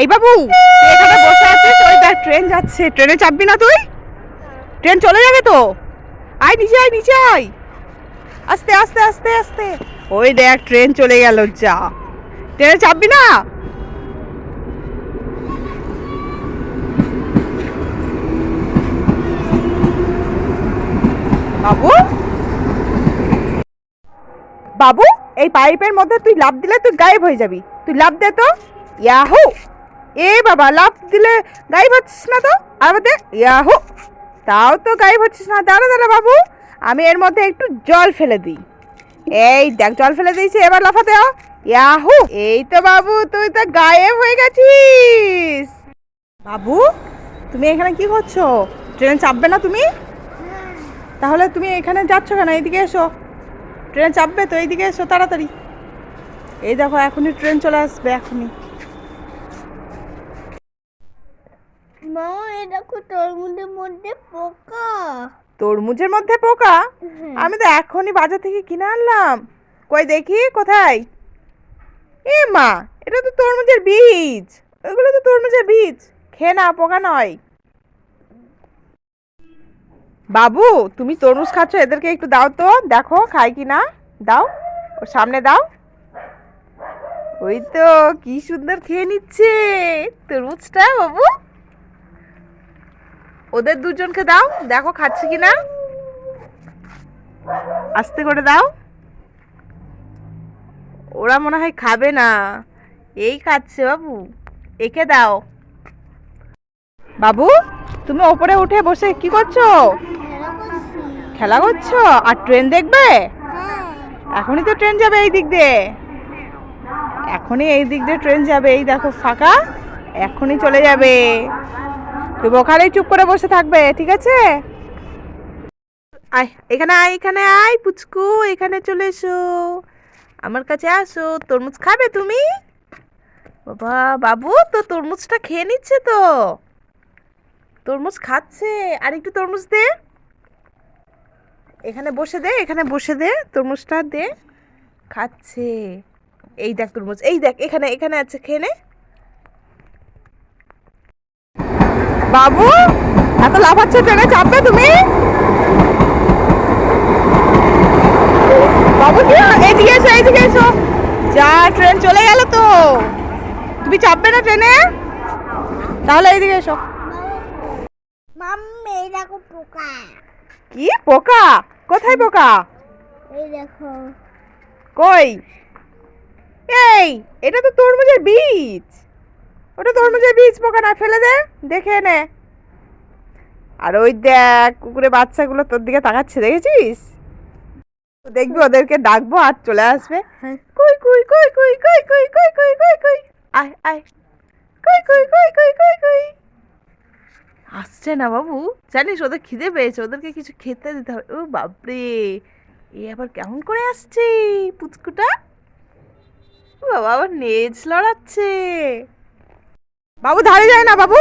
এই বাবু, তুই এখানে বসে আছিস? ওই দেখ, ট্রেন যাচ্ছে। ট্রেনে চাপবি না তুই? ট্রেন চলে যাবে তো? আয়, নিচে আয় নিচে আয়। আস্তে আস্তে আস্তে আস্তে। ওই দেখ, ট্রেন চলে গেল, যা। ট্রেনে চাপবি না? বাবু? বাবু, এই পাইপের মধ্যে তুই লাভ দিলে তুই গায়েব হয়ে যাবি। তুই লাভ দে তো। ইয়াহু! এ বাবা লাভ দিলে গায়েব হচ্ছিস না তো? আর মধ্যে ইয়াহু। তাও তো গায়েব হচ্ছিস না। দাঁড়া দাঁড়া বাবু, আমি এর মধ্যে একটু জল ফেলে দিই। এই দেখ, জল ফেলে দিয়েছি, এবার লাফাতে হ। ইয়াহু, এই তো বাবু, তুই তো গায়েব হয়ে গেছিস। বাবু, তুমি এখানে কি করছ? ট্রেনে চাপবে না তুমি? তাহলে তুমি এখানে যাচ্ছ কেন? এইদিকে এসো। ট্রেন চাপবে তো, এইদিকে এসো, তাড়াতাড়ি। এই দেখো, এখনই ট্রেন চলে আসবে, এখনই। মা দেখো তরমুজের মধ্যে পোকা। তরমুজের মধ্যে পোকা? আমি তো এখনই বাজার থেকে কিনে আনলাম। কই দেখি কোথায়? এ মা এটা তো তরমুজের বীজ। ওগুলো তো তরমুজের বীজ। খেয়ে না পোকা নয়। বাবু তুমি তরমুজ খাচ্ছ এদেরকে একটু দাও তো। দেখো খায় কি না? দাও ওর সামনে দাও। ওই তো কি সুন্দর খেয়ে নিচ্ছে। তরমুজটা বাবু। ওদের দুজনকে দাও দেখো খাচ্ছে কি না আস্তে করে দাও। ওরা মনে হয় খাবে না। এই খাচ্ছে বাবু একে দাও। বাবু তুমি ওপরে উঠে বসে কি করছ। খেলা করছ? আর ট্রেন দেখবে? হ্যাঁ। এখনই তো ট্রেন যাবে এই দিক দিয়ে। এখনই এই দিক দিয়ে ট্রেন যাবে। এই দেখো ফাঁকা এখনই চলে যাবে। তুমি ওখানেই চুপ করে বসে থাকবে, ঠিক আছে? আয়, এখানে আয় এখানে আয়, পুচকু, এখানে চলে এসো। আমার কাছে আসো। তরমুজ খাবে তুমি? বাবা, বাবু, তো তরমুজটা খেয়ে নিচ্ছে তো। তরমুজ খাচ্ছে। আর একটু তরমুজ দে। এখানে বসে দে, এখানে বসে দে। তরমুজটা দে। খাচ্ছে। এই দেখ তরমুজ, এই দেখ, এখানে এখানে আছে, খেয়ে নে। বাবু এত লাফাচ্ছে ট্রেনে চাপবে তুমি? বাবু কি এইদিকে এসো এইদিকে এসো। যা ট্রেন চলে গেল তো। তুমি চাপবে না ট্রেনে তাহলে এইদিকে এসো। মাম্মি এই দেখো পোকা। কি? পোকা? কোথায় পোকা? এই দেখো। কই? এই এটা তো তরমুজের বীজ। ওটা তরমুজের বীজ পোকা না ফেলে দে দেখে নে আর ওই দেখ কুকুরে বাচ্চাগুলো তোর দিকে তাকাচ্ছে দেখেছিস দেখবি ওদেরকে ডাকবো আর চলে আসবে কই কই কই কই কই কই কই কই কই কই আয় আয় কই কই কই কই কই কই আসছে না বাবু জানিস ওদের খিদে পেয়েছে ওদেরকে কিছু খেতে দিতে হবে ও বাপরে এ আবার কেমন করে আসছে পুচকুটা বাবা আবার নেজ লড়াচ্ছে বাবু, ধারে যায় না বাবু।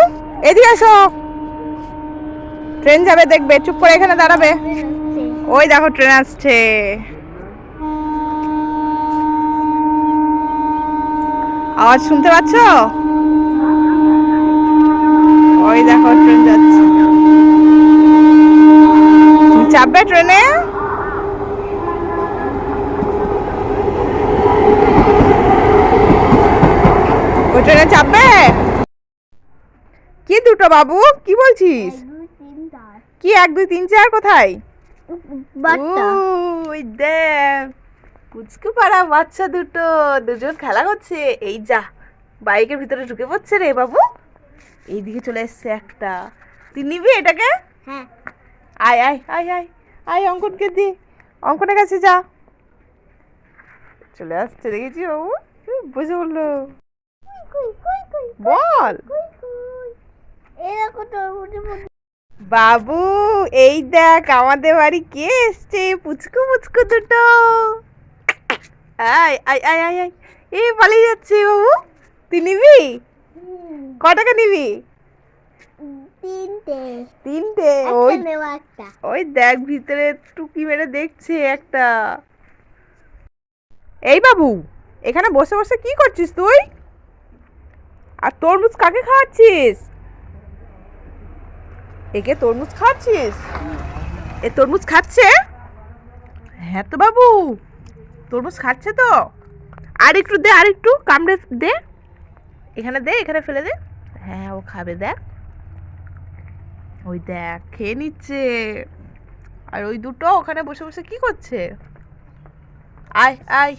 এদিকে এসো। ট্রেন যাবে, দেখবে। চুপ করে এখানে দাঁড়াবে। ওই দেখো, ট্রেন আসছে। আওয়াজ শুনতে পাচ্ছ? ওই দেখো, ট্রেন যাচ্ছে। চাপবে ট্রেনে? ওই ট্রেনে চাপবে? বাবু কি বলছিস? কি এক দুই তিন চার কোথায়? দেখ পাড়া বাচ্চা দুটো দুজন খেলা করছে এই যা বাইকের ভিতরে ঢুকে পড়ছে রে বাবু। এইদিকে চলে এসছে একটা। তুই নিবি এটাকে? হ্যাঁ। আয় আয় আয় আয় আয় অঙ্কনকে দি। অঙ্কনের কাছে যা। চলে আসছে দেখেছি বাবু। বসে বলল বল কুই কুই এই দেখো তরমুজের মধ্যে বাবু এই দেখ আমাদের বাড়ি কে এসছে? পুচকু পুচকু দুটো। আয় আয় আয় আয় এই পালিয়ে যাচ্ছে বাবু। তুই নিবি? ক টাকা নিবি? তিনটে। তিনটে? ওই ওই দেখ ভিতরে টুকি মেরে দেখছে একটা। এই বাবু এখানে বসে বসে কি করছিস তুই? আর তরমুজ কাকে খাওয়াচ্ছিস? একে তরমুজ খাওয়াচ্ছিস এ তরমুজ খাচ্ছে? হ্যাঁ তো বাবু, তরমুজ খাচ্ছে তো। আর একটু দে, আর একটু কামড়ে দে। এখানে দে, এখানে ফেলে দে। হ্যাঁ ও খাবে, দেখ। ওই দেখ, খেয়ে নিচ্ছে। আর ওই দুটো ওখানে বসে বসে কি করছে? আয় আয়।